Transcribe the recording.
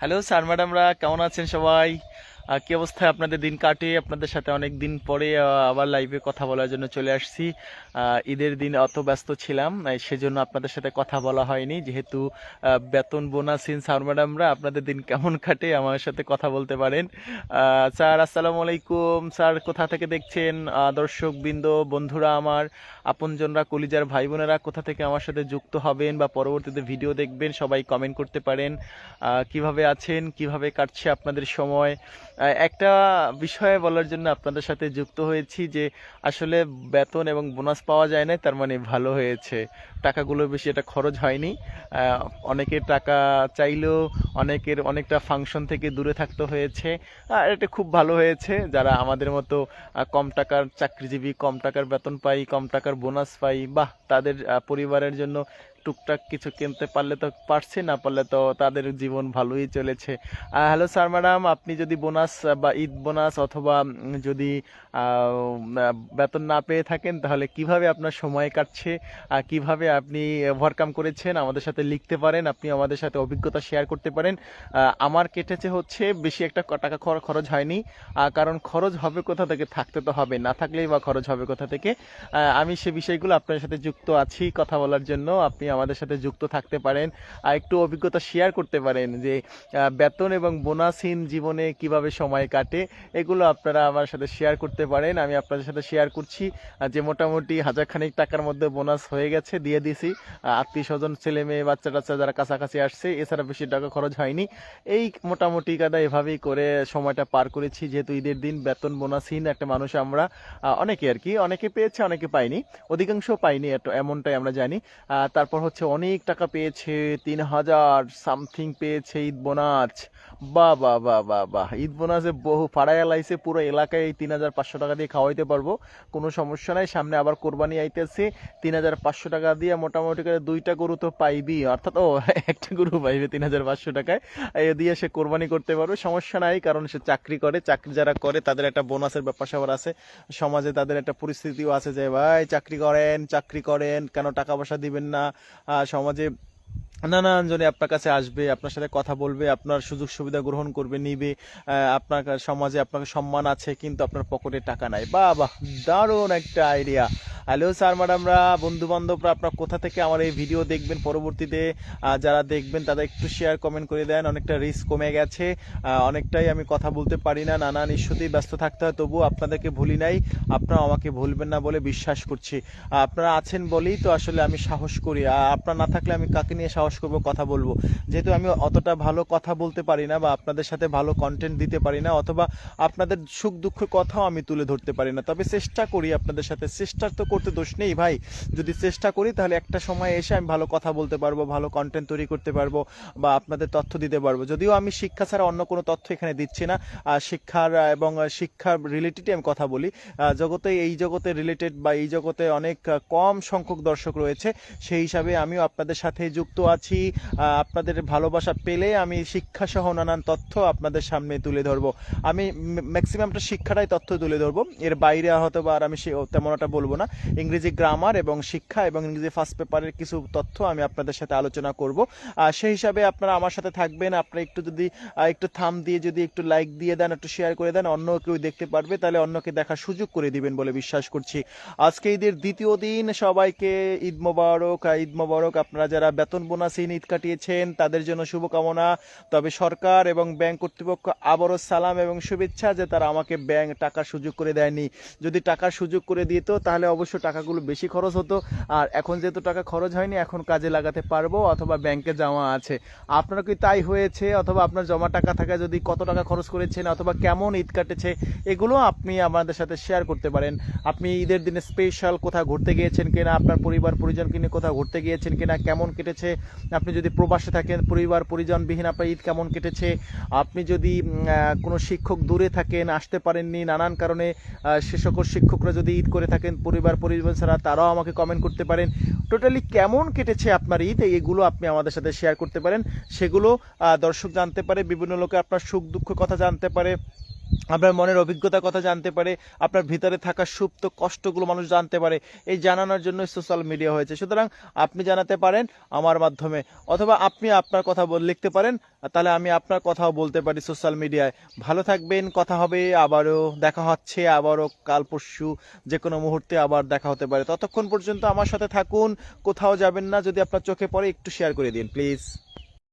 Hello sir ম্যাডামরা কেমন আছেন সবাই? কি অবস্থায় আপনাদের দিন কাটে? আপনাদের সাথে অনেক দিন পরে আবার লাইভে কথা বলার জন্য চলে আসছি। ঈদের দিন অত ব্যস্ত ছিলাম সেজন্য আপনাদের সাথে কথা বলা হয়নি। যেহেতু বেতন বোনাসহীন স্যার ম্যাডামরা আপনাদের দিন কেমন কাটে, আমার সাথে কথা বলতে পারেন। স্যার, আসসালামু আলাইকুম। স্যার, কোথা থেকে দেখছেন? দর্শক বৃন্দ বন্ধুরা আমার, আপনজনরা, কলিজার ভাই বোনেরা কোথা থেকে আমার সাথে যুক্ত হবেন বা পরবর্তীতে ভিডিও দেখবেন, সবাই কমেন্ট করতে পারেন। কীভাবে আছেন? কীভাবে কাটছে আপনাদের সময়? একটা বিষয়ে বলার জন্য আপনাদের সাথে যুক্ত হয়েছি যে আসলে বেতন এবং বোনাস পাওয়া যায় না তার মানে ভালো হয়েছে। টাকাগুলো বেশি এটা খরচ হয়নি। অনেকের টাকা চাইলেও অনেকের অনেকটা ফাংশন থেকে দূরে থাকতে হয়েছে। আর এটা খুব ভালো হয়েছে, যারা আমাদের মতো কম টাকার চাকরিজীবী, কম টাকার বেতন পাই, কম টাকার বোনাস পাই, বাহ, তাদের পরিবারের জন্য টুকটাক কিছু কিনতে পারলে তো পারছে, না পারলে তো তাদের জীবন ভালোই চলেছে। হ্যালো স্যার ম্যাডাম আপনি যদি বোনাস বা ঈদ বোনাস অথবা যদি বেতন না পেয়ে থাকেন, তাহলে কীভাবে আপনার সময় কাটছে, আর কীভাবে আপনি ওভারকাম করেছেন, আমাদের সাথে লিখতে পারেন, আপনি আমাদের সাথে অভিজ্ঞতা শেয়ার করতে পারেন। আমার কেটেছে হচ্ছে বেশি একটা টাকা খর- খরচ হয়নি কারণ খরচ হবে কোথা থেকে থাকতে তো হবে, না থাকলেই বা খরচ হবে কোথা থেকে। আমি সে বিষয়গুলো আপনার সাথে যুক্ত আছি কথা বলার জন্য, আপনি আমাদের সাথে যুক্ত থাকতে পারেন আর একটু অভিজ্ঞতা শেয়ার করতে পারেন যে বেতন এবং বোনাসহীন জীবনে কীভাবে সময় কাটে এগুলো আপনারা আমার সাথে শেয়ার করতে পারেন। আমি আপনাদের সাথে শেয়ার করছি যে মোটামুটি হাজার খানিক টাকার মধ্যে বোনাস হয়ে গেছে দিয়ে দিছি। আত্মীয় স্বজন ছেলে মেয়ে বাচ্চা টাচ্চা যারা কাছাকাছি আসছে এছাড়া বেশি টাকা খরচ হয়নি। এই মোটামুটি কাদা এভাবেই করে সময়টা পার করেছি যেহেতু ঈদের দিন বেতন বোনাসহীন একটা মানুষ আমরা অনেকে আর কি অনেকে পেয়েছে অনেকে পাইনি। অধিকাংশ পাইনি এমনটাই আমরা জানি। আহ, তারপর হচ্ছে অনেক টাকা পেয়েছে, তিন হাজার সামথিং পেয়েছে ঈদ বোনাস। বাহ বা বাহ বাহ বাহ ঈদ বোনাসে বহু পাড়ায় লাইছে, পুরো এলাকায় এই তিন হাজার পাঁচশো টাকা দিয়ে খাওয়াইতে পারব। কোনো সমস্যা নাই, সামনে আবার কোরবানি আইতেছে, তিন হাজার পাঁচশো টাকা দিয়ে মোটামুটি করে দুইটা গরু তো পাইবি। অর্থাৎ, ও, একটা গরু পাইবে তিন হাজার পাঁচশো টাকায়, এ দিয়ে সে কোরবানি করতে পারবে। সমস্যা নাই, কারণ সে চাকরি করে, চাকরি যারা করে, তাদের একটা বোনাসের ব্যাপার স্যাপার আছে। সমাজে তাদের একটা পরিস্থিতিও আছে যে, ভাই, চাকরি করেন চাকরি করেন, কেন টাকা পয়সা দিবেন না? সমাজে নানান জনে আপনার কাছে আসবে, আপনার সাথে কথা বলবে, আপনার সুযোগ সুবিধা গ্রহণ করবে, নিবে আপনার সমাজে আপনাকে সম্মান আছে, কিন্তু আপনার পকেটে টাকা নাই। বাহ দারুণ একটা আইডিয়া হ্যালো স্যার ম্যাডামরা বন্ধু বান্ধবরা আপনারা কোথা থেকে আমার এই ভিডিও দেখবেন? পরবর্তীতে যারা দেখবেন তারা একটু শেয়ার কমেন্ট করে দেন। অনেকটা রিস্ক কমে গেছে। অনেকটাই আমি কথা বলতে পারি না, নানান ইস্যুতেই ব্যস্ত থাকতে হয়। তবুও আপনাদেরকে ভুলি নাই আপনারা আমাকে ভুলবেন না বলে বিশ্বাস করছি। আপনারা আছেন বলেই তো আসলে আমি সাহস করি। আর আপনারা না থাকলে আমি কাকে নিয়ে সাহস করব, কথা বলব? যেহেতু আমি অতটা ভালো কথা বলতে পারি না বা আপনাদের সাথে ভালো কন্টেন্ট দিতে পারি না, অথবা আপনাদের সুখ দুঃখ কথাও আমি তুলে ধরতে পারি না। তবে চেষ্টা করি আপনাদের সাথে। চেষ্টা তো করতে দোষ নেই ভাই। যদি চেষ্টা করি তাহলে একটা সময় এসে আমি ভালো কথা বলতে পারব, ভালো কন্টেন্ট তৈরি করতে পারব বা আপনাদের তথ্য দিতে পারব। যদিও আমি শিক্ষা ছাড়া অন্য কোনো তথ্য এখানে দিচ্ছি না। শিক্ষার এবং শিক্ষার রিলেটেডই আমি কথা বলি। জগতে, এই জগতে রিলেটেড বা এই জগতে অনেক কম সংখ্যক দর্শক রয়েছে। সেই হিসাবে আমিও আপনাদের সাথে যুক্ত আছি। আপনাদের ভালোবাসা পেলে আমি শিক্ষা সহ নানান তথ্য আপনাদের সামনে তুলে ধরবো। আমি ম্যাক্সিমামটা শিক্ষাটাই তথ্য তুলে ধরবো। এর বাইরে হয়তো বা আর আমি সে- তেমন একটা বলব না। ইংরেজি গ্রামার এবং শিক্ষা এবং ইংরেজি ফার্স্ট পেপারের কিছু তথ্য আমি আপনাদের সাথে আলোচনা করব। সেই হিসাবে আপনারা আমার সাথে থাকবেন। আপনারা একটু যদি একটু থাম দিয়ে যদি একটু লাইক দিয়ে দেন, একটু শেয়ার করে দেন, অন্য কেউ দেখতে পারবে, তাহলে অন্যকে দেখার সুযোগ করে দিবেন বলে বিশ্বাস করছি। আজকে ঈদের দ্বিতীয় দিন, সবাইকে ঈদ মোবারক। ঈদ মোবারক আপনারা যারা বেতন বোনাসহীন ঈদ কাটিয়েছেন, তাদের জন্য শুভকামনা। তবে সরকার এবং ব্যাংক কর্তৃপক্ষ আবারও সালাম এবং শুভেচ্ছা যে তারা আমাকে ব্যাংক টাকার সুযোগ করে দেয়নি। যদি টাকার সুযোগ করে দিত, তাহলে অবশ্য টাকাগুলো বেশি খরচ হতো। আর এখন যেহেতু টাকা খরচ হয়নি, এখন কাজে লাগাতে পারব অথবা ব্যাংকে জমা আছে। আপনার কি তাই হয়েছে অথবা আপনার জমা টাকা থাকা যদি কত টাকা খরচ করেছেন অথবা কেমন ঈদ কাটেছে, এগুলো আপনি আমাদের সাথে শেয়ার করতে পারেন। আপনি ঈদের দিনে স্পেশাল কোথাও ঘুরতে গিয়েছেন কিনা, আপনার পরিবার, পরিজনকে নিয়ে কোথাও ঘুরতে গিয়েছেন কিনা, কেমন কেটেছে? আপনি যদি প্রবাসে থাকেন, পরিবার, পরিজনবিহীন আপনার ঈদ কেমন কেটেছে? আপনি যদি কোনো শিক্ষক দূরে থাকেন, আসতে পারেননি নানান কারণে সে সকল শিক্ষকরা যদি ঈদ করে থাকেন, পরিবার পরিজন ছাড়া তারাও আমাকে কমেন্ট করতে পারেন। টোটালি কেমন কেটেছে আপনার ঈদ? এগুলো আপনি আমাদের সাথে শেয়ার করতে পারেন। সেগুলো দর্শক জানতে পারে, বিভিন্ন লোকে আপনার সুখ দুঃখ কথা জানতে পারে। আপনার মনের অভিজ্ঞতার কথা জানতে পারে, আপনার ভিতরে থাকা সুপ্ত কষ্টগুলো মানুষ জানতে পারে, এই জানানোর জন্য সোশ্যাল মিডিয়া হয়েছে। সুতরাং আপনি জানাতে পারেন আমার মাধ্যমে, অথবা আপনি আপনার কথা লিখতে পারেন, তাহলে আমি আপনার কথাও বলতে পারি সোশ্যাল মিডিয়ায় ভালো থাকবেন, কথা হবে, আবারও দেখা হচ্ছে, আবারও কাল পরশু যে কোনো মুহূর্তে আবার দেখা হতে পারে। ততক্ষণ পর্যন্ত আমার সাথে থাকুন, কোথাও যাবেন না, যদি আপনার চোখে পড়ে একটু শেয়ার করে দিন প্লিজ